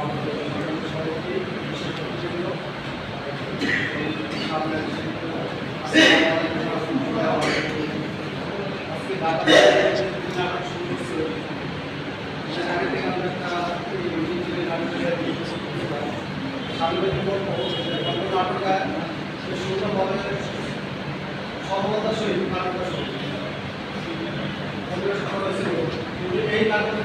আমাদের সংগ্রামী সভাপতি বিশেষ অতিথিবৃন্দ, সামনে এসে আজকে ঢাকা থেকে নাটক শুরু করছে। সে আগে থেকে আমরা একটা এই মিছিলে নাটকের সাংবাদিক বলব যে গল্প নাটকায় সে সুন্দরভাবে সফলতার সহিত নাটকটা কিন্তু এই নাটকের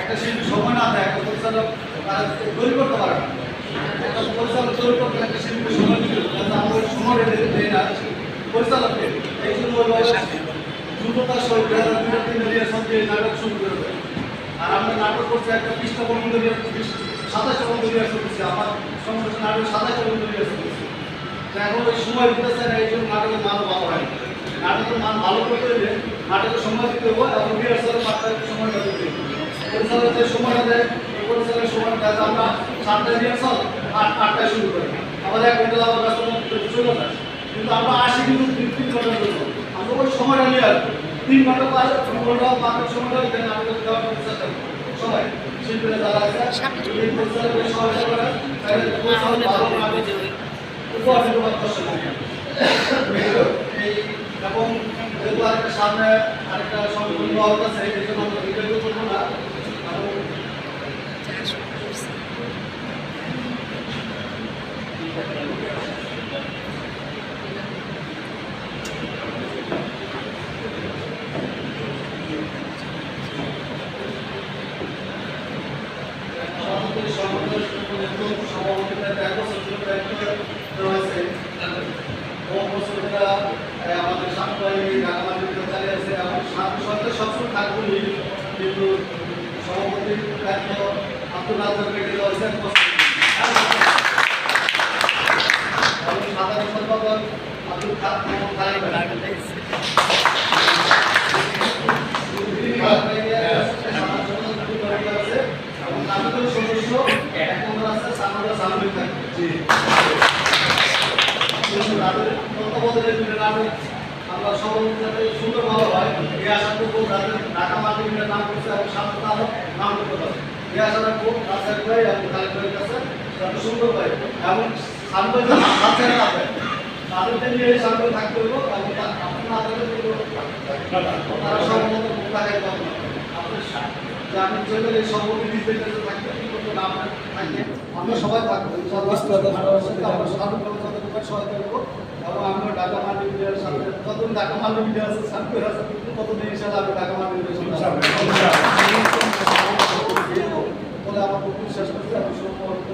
একটা শিল্পী সময় একটা পরিচালক তারা সময় দিল যাতে আমরা সময় দেয় রিহার্সাল নাটক শুরু করে আর আমরা নাটক করছি একটা পৃষ্ঠা পর্যন্ত সাতাশটা পর্যন্ত রিহার্সাল করছি আমার সংগঠন নাটক সাতাশটা পর্যন্ত রিহার্সাল করছি এখন ওই সময় দিতেছে না এই জন্য নাটকের মান ভালো হয়। নাটকের মান ভালো করতে হলে নাটকের সময় দিতে হবে এবং রিহার্সালের পরিচালকের যে সময়টা দেয় ওই পরিচালকের সময়টা দেয় আমরা সাতটায় রিহার্সাল আট আটটায় শুরু করি। আবার এক ঘণ্টা আবার ব্যস্ত চলে যায়। কিন্তু আমরা আসি কিন্তু তিন তিন ঘণ্টার জন্য আমরা ওই সময়টা নিয়ে আসব। তিন ঘণ্টা পাঁচ তিন ঘণ্টা পাঁচ সময়টা ওই নাটকের দেওয়ার চেষ্টা করব সবাই শিল্পীরা যারা আছে এই পরিচালকের সহায়তা করে তাহলে পরিচালক ভালো নাটক উপহার দিতে পারতেছে এবং যেহেতু আরেকটা সামনে আরেকটা সংগঠন হওয়ার কাছে এই জন্য আমরা বিজয় করব না এবং আমাদের সংগঠনের নতুন সভাপতিদের এক সবসময় থাকবই কিন্তু সভাপতির দায়িত্ব আব্দুল রাজ্জাক রেখে এবং সাধারণ সম্পাদক আব্দুল খান মোহাম্মদ তারিক ভাই। এবং নাটকের সদস্য এখন আছে সামনে সামনে থাকে কিন্তু তাদের তত্ত্বাবধানে দুটো নাটক আমরা যাতে সুন্দরভাবে হয়, এই আশা করব যাতে ঢাকা মাধ্যমিকের নাম করছে এবং সামনে আরও নাম করতে পারে। এই আশা রাখব রাজশাহী ভাই এবং ভাইয়ের কাছে যাতে সুন্দর হয় এবং সামনে রাজশাহী না তাদেরকে নিয়ে সামনে থাকতে হইব এবং তা- আপনি না তারা সম্ভবত মুখ লাগাই পাবো না আপনি যে আমি জেলের এই আমরা সবাই থাকব আমরা সাধারণ সহায়তা করব আমরা ঢাকা মাল্টিমিডিয়ার সাথে যতদিন ঢাকা মাল্টিমিডিয়া আছে সার্কুলার আছে ততদিন এর আমার খুব বিশ্বাস করছি আমি সম্পর্ক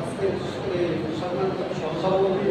আজকে সম্মানিত সহসভাপতি